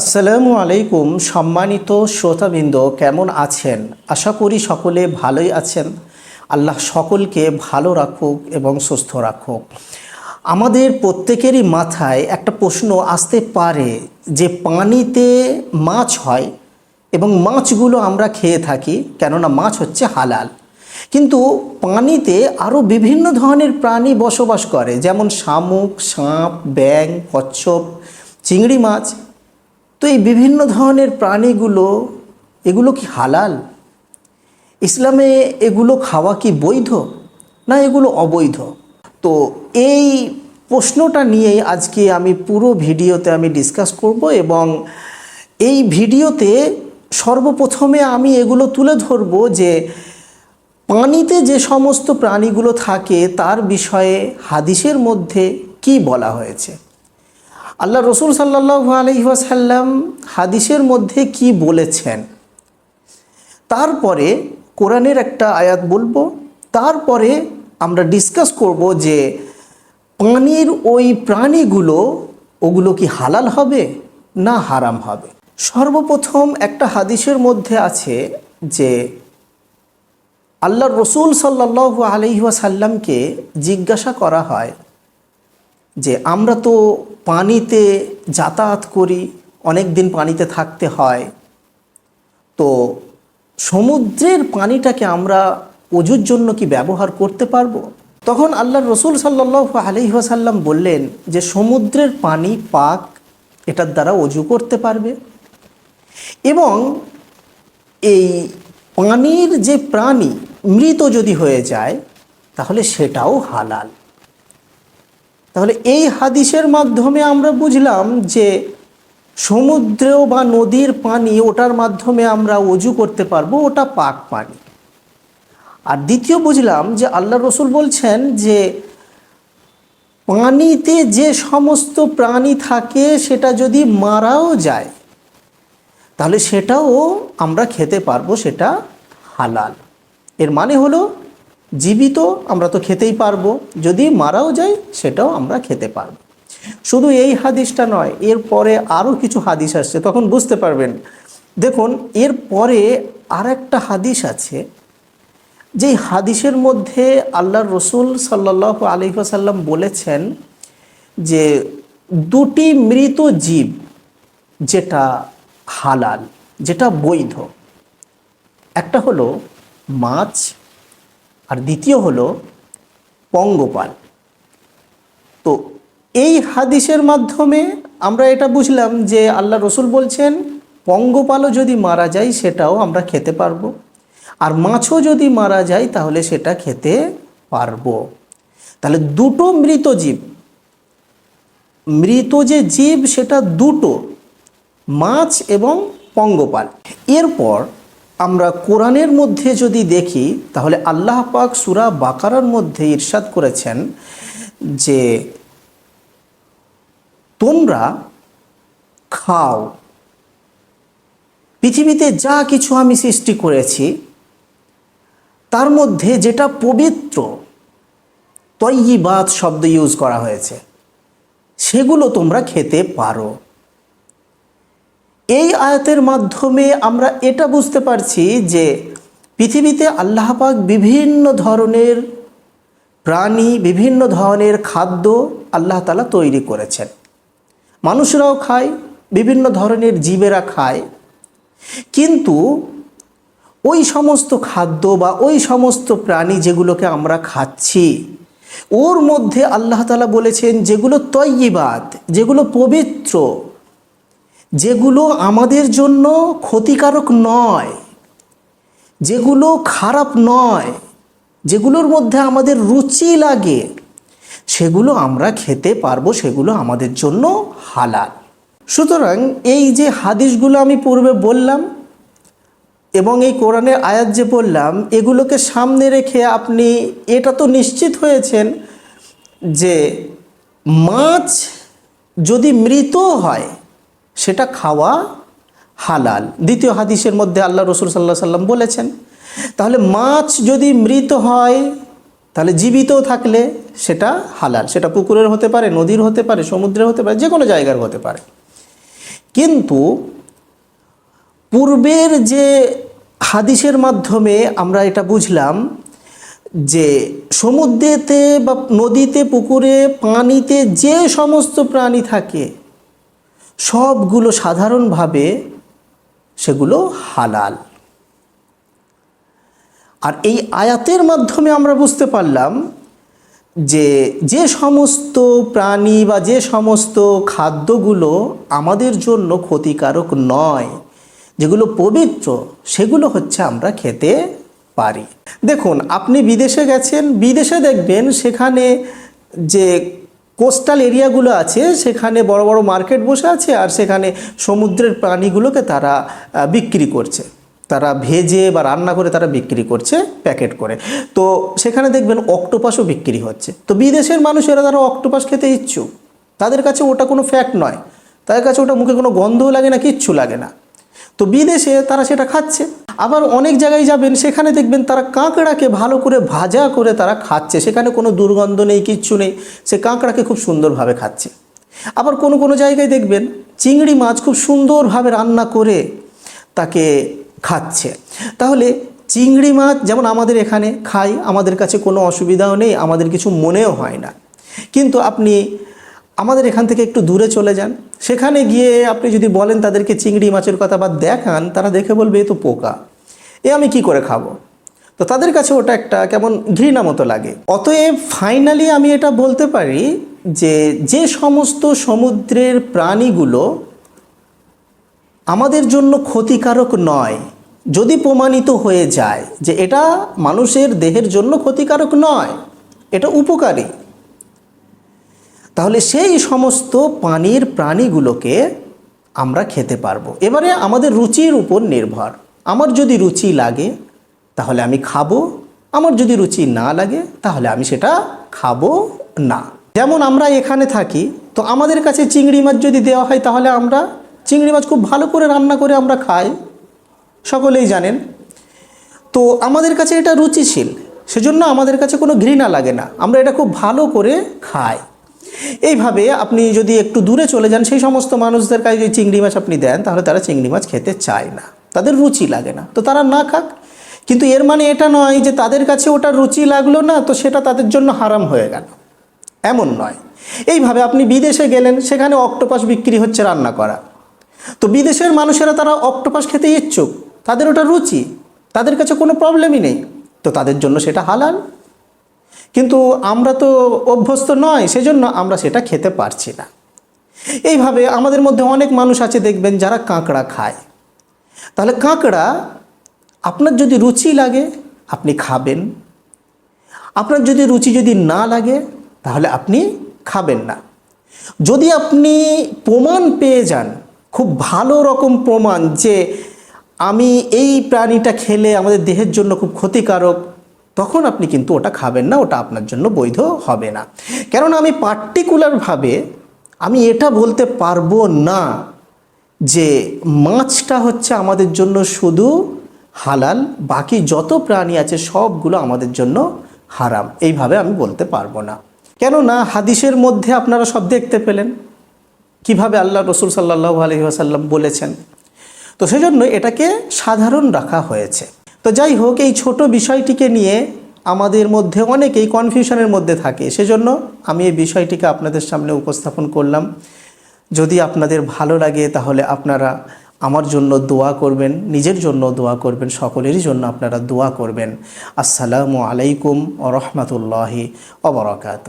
আসসালামু আলাইকুম, সম্মানিত শ্রোতাবৃন্দ, কেমন আছেন? আশা করি সকলে ভালোই আছেন। আল্লাহ সকলকে ভালো রাখুক এবং সুস্থ রাখুক। আমাদের প্রত্যেকেরই মাথায় একটা প্রশ্ন আসতে পারে যে, পানিতে মাছ হয় এবং মাছগুলো আমরা খেয়ে থাকি, কেননা মাছ হচ্ছে হালাল। কিন্তু পানিতে আরও বিভিন্ন ধরনের প্রাণী বসবাস করে, যেমন শামুক, সাপ ব্যাং কচ্ছপ, চিংড়ি মাছ তো এই বিভিন্ন ধরনের প্রাণীগুলো, এগুলো কি হালাল? ইসলামে এগুলো খাওয়া কি বৈধ না এগুলো অবৈধ? তো এই প্রশ্নটা নিয়েই আজকে আমি পুরো ভিডিওতে আমি ডিসকাস করব এবং এই ভিডিওতে সর্বপ্রথমে আমি এগুলো তুলে ধরব যে পানিতে যে সমস্ত প্রাণীগুলো থাকে তার বিষয়ে হাদিসের মধ্যে কি বলা হয়েছে। আল্লাহ রসুল সাল্লাহ আলহিহাসাল্লাম হাদিসের মধ্যে কি বলেছেন? তারপরে কোরআনের একটা আয়াত বলব, তারপরে আমরা ডিসকাস করব যে পানির ওই প্রাণীগুলো, ওগুলো কি হালাল হবে না হারাম হবে? সর্বপ্রথম একটা হাদিসের মধ্যে আছে যে আল্লাহ রসুল সাল্লাহ আলহিহাসাল্লামকে জিজ্ঞাসা করা হয় যে আমরা তো পানিতে যাতায়াত করি, অনেক দিন পানিতে থাকতে হয়। তো সমুদ্রের পানিটাকে আমরা অজুর জন্য কি ব্যবহার করতে পারব? তখন আল্লাহ রসুল সাল্লাহ আলহিহাসাল্লাম বললেন যে সমুদ্রের পানি পাক, এটার দ্বারা অজু করতে পারবে। এবং এই পানির যে প্রাণী মৃত যদি হয়ে যায়, তাহলে সেটাও হালাল। তাহলে এই হাদিসের মাধ্যমে আমরা বুঝলাম যে সমুদ্র বা নদীর পানি, ওটার মাধ্যমে আমরা অজু করতে পারব, ওটা পাক পানি। আর দ্বিতীয় বুঝলাম যে আল্লাহ রসুল বলছেন যে পানিতে যে সমস্ত প্রাণী থাকে, সেটা যদি মারাও যায়, তাহলে সেটাও আমরা খেতে পারব, সেটা হালাল। এর মানে হলো জীবিত, আমরা তো খেতেই পারব। যদি মারাও যায়, সেটাও আমরা খেতে পারব। শুধু এই হাদিসটা নয়, এরপরে আরও কিছু হাদিস আসছে, তখন বুঝতে পারবেন। দেখুন এর পরে আর একটা হাদিস আছে, যেই হাদিসের মধ্যে আল্লাহর রসুল সাল্লাহ আলহিহাসাল্লাম বলেছেন যে দুটি মৃত জীব, যেটা হালাল, যেটা বৈধ, একটা হলো মাছ আর দ্বিতীয় হলো পঙ্গপাল। তো এই হাদিসের মাধ্যমে আমরা এটা বুঝলাম যে আল্লাহ রসুল বলছেন, পঙ্গপালও যদি মারা যায় সেটাও আমরা খেতে পারব। আর মাছও যদি মারা যায় তাহলে সেটা খেতে পারব। তাহলে দুটো মৃত জীব, মৃত যে জীব সেটা দুটো, মাছ এবং পঙ্গপাল। এরপর আমরা কোরআনের মধ্যে যদি দেখি, তাহলে আল্লাহ পাক সুরা বাকারার মধ্যে ইরশাদ করেছেন যে তোমরা খাও। পৃথিবীতে যা কিছু আমি সৃষ্টি করেছি, তার মধ্যে যেটা পবিত্র তৈবাত শব্দ ইউজ করা হয়েছে, সেগুলো তোমরা খেতে পারো। এই আয়াতের মাধ্যমে আমরা এটা বুঝতে পারছি যে পৃথিবীতে আল্লাহ পাক বিভিন্ন ধরনের প্রাণী, বিভিন্ন ধরনের খাদ্য আল্লাহ তালা তৈরি করেছেন। মানুষরাও খায়, বিভিন্ন ধরনের জীবেরা খায়। কিন্তু ওই সমস্ত খাদ্য বা ওই সমস্ত প্রাণী যেগুলোকে আমরা খাচ্ছি, ওর মধ্যে আল্লাহ তালা বলেছেন যেগুলো তৈবাদ যেগুলো পবিত্র যেগুলো আমাদের জন্য ক্ষতিকারক নয়, যেগুলো খারাপ নয়, যেগুলোর মধ্যে আমাদের রুচি লাগে, সেগুলো আমরা খেতে পারব, সেগুলো আমাদের জন্য হালাল। সুতরাং এই যে হাদিসগুলো আমি পূর্বে বললাম এবং এই কোরআনের আয়াত যে বললাম, এগুলোকে সামনে রেখে আপনি এটা তো নিশ্চিত হয়েছেন যে মাছ যদি মৃত হয় সেটা খাওয়া হালাল। দ্বিতীয় হাদিসের মধ্যে আল্লাহ রসুল সাল্লাহ সাল্লাম বলেছেন, তাহলে মাছ যদি মৃত হয়, তাহলে জীবিত থাকলে সেটা হালাল। সেটা পুকুরের হতে পারে, নদীর হতে পারে, সমুদ্রের হতে পারে যে কোনো জায়গার হতে পারে। কিন্তু পূর্বের যে হাদিসের মাধ্যমে আমরা এটা বুঝলাম যে সমুদ্রেতে বা নদীতে, পুকুরে, পানিতে যে সমস্ত প্রাণী থাকে সবগুলো সাধারণভাবে সেগুলো হালাল। আর এই আয়াতের মাধ্যমে আমরা বুঝতে পারলাম যে যে সমস্ত প্রাণী বা যে সমস্ত খাদ্যগুলো আমাদের জন্য ক্ষতিকারক নয়, যেগুলো পবিত্র, সেগুলো হচ্ছে আমরা খেতে পারি। দেখুন, আপনি বিদেশে গেছেন, বিদেশে দেখবেন সেখানে যে কোস্টাল এরিয়াগুলো আছে, সেখানে বড় বড় মার্কেট বসে আছে আর সেখানে সমুদ্রের প্রাণীগুলোকে তারা বিক্রি করছে। তারা ভেজে বা রান্না করে তারা বিক্রি করছে, প্যাকেট করে। তো সেখানে দেখবেন অক্টোপাসও বিক্রি হচ্ছে। তো বিদেশের মানুষেরা তারা অক্টোপাস খেতে ইচ্ছুক। তাদের কাছে ওটা কোনো ফ্যাক্ট নয়। তাদের কাছে ওটা মুখে কোনো গন্ধও লাগে না, কিচ্ছু লাগে না। তো বিদেশে তারা সেটা খাচ্ছে। আবার অনেক জায়গায় যাবেন, সেখানে দেখবেন তারা কাঁকড়াকে ভালো করে ভাজা করে তারা খাচ্ছে। সেখানে কোনো দুর্গন্ধ নেই, কিচ্ছু নেই, সে কাঁকড়াকে খুব সুন্দরভাবে খাচ্ছে। আবার কোনো কোনো জায়গায় দেখবেন, চিংড়ি মাছ খুব সুন্দরভাবে রান্না করে তাকে খাচ্ছে। তাহলে চিংড়ি মাছ যেমন আমাদের এখানে খাই, আমাদের কাছে কোনো অসুবিধাও নেই, আমাদের কিছু মনেও হয় না। কিন্তু আপনি আমাদের এখান থেকে একটু দূরে চলে যান সেখানে গিয়ে আপনি যদি বলেন তাদেরকে চিংড়ি মাছের কথা বা দেখান, তারা দেখে বলবে, এ তো পোকা। এ আমি কি করে খাব? তো তাদের কাছে ওটা একটা কেমন ঘৃণা মতো লাগে। অতএব ফাইনালি আমি এটা বলতে পারি যে যে সমস্ত সমুদ্রের প্রাণীগুলো আমাদের জন্য ক্ষতিকারক নয়, যদি প্রমাণিত হয়ে যায় যে এটা মানুষের দেহের জন্য ক্ষতিকারক নয়, এটা উপকারী। তাহলে সেই সমস্ত পানির প্রাণীগুলোকে আমরা খেতে পারব। এবারে আমাদের রুচির উপর নির্ভর। আমার যদি রুচি লাগে, তাহলে আমি খাব। আমার যদি রুচি না লাগে, তাহলে আমি সেটা খাব না। যেমন আমরা এখানে থাকি, তো আমাদের কাছে চিংড়ি মাছ যদি দেওয়া হয়, তাহলে আমরা চিংড়ি মাছ খুব ভালো করে রান্না করে আমরা খাই। সকলেই জানেন। তো আমাদের কাছে এটা রুচিশীল। সেজন্য আমাদের কাছে কোনো ঘৃণা লাগে না। আমরা এটা খুব ভালো করে খাই। এইভাবে আপনি যদি একটু দূরে চলে যান, সেই সমস্ত মানুষদের কাছে যদি চিংড়ি মাছ আপনি দেন, তাহলে তারা চিংড়ি মাছ খেতে চায় না। তাদের রুচি লাগে না। তো তারা না খাক। কিন্তু এর মানে এটা নয় যে তাদের কাছে ওটা রুচি লাগল না, তো সেটা তাদের জন্য হারাম হয়ে গেল। এমন নয়। এইভাবে আপনি বিদেশে গেলেন, সেখানে অক্টোপাস বিক্রি হচ্ছে রান্না করা। তো বিদেশের মানুষেরা তারা অক্টোপাস খেতে ইচ্ছুক। তাদের ওটা রুচি। তাদের কাছে কোনো প্রবলেমই নেই। তো তাদের জন্য সেটা হালাল। কিন্তু আমরা তো অভ্যস্ত নয়, সেজন্য আমরা সেটা খেতে পারছি না। এইভাবে আমাদের মধ্যে অনেক মানুষ আছে দেখবেন যারা কাঁকড়া খায়। তাহলে কাঁকড়া, আপনার যদি রুচি লাগে, আপনি খাবেন। আপনার যদি রুচি যদি না লাগে, তাহলে আপনি খাবেন না। যদি আপনি প্রমাণ পেয়ে যান, খুব ভালো রকম প্রমাণ যে আমি এই প্রাণীটা খেলে আমাদের দেহের জন্য খুব ক্ষতিকারক তখন আপনি কিন্তু ওটা খাবেন না, ওটা আপনার জন্য বৈধ হবে না। কেননা আমি পার্টিকুলারভাবে আমি এটা বলতে পারব না যে মাছটা হচ্ছে আমাদের জন্য শুধু হালাল, বাকি যত প্রাণী আছে সবগুলো আমাদের জন্য হারাম। এইভাবে আমি বলতে পারব না। কেননা হাদিসের মধ্যে আপনারা সব দেখতে পেলেন। কীভাবে আল্লাহ রসুল সাল্লাহ আলহি আসাল্লাম বলেছেন। তো সেজন্য এটাকে সাধারণ রাখা হয়েছে। তো যাই হোক, এই ছোট বিষয়টিকে নিয়ে আমাদের মধ্যে অনেকেই কনফিউশনের মধ্যে থাকে। সেজন্য আমি এই বিষয়টিকে আপনাদের সামনে উপস্থাপন করলাম। যদি আপনাদের ভালো লাগে, তাহলে আপনারা আমার জন্য দোয়া করবেন, নিজের জন্য দোয়া করবেন, সকলেরই জন্য আপনারা দোয়া করবেন। আসসালামু আলাইকুম ও রহমতুল্লাহি অবরাকাত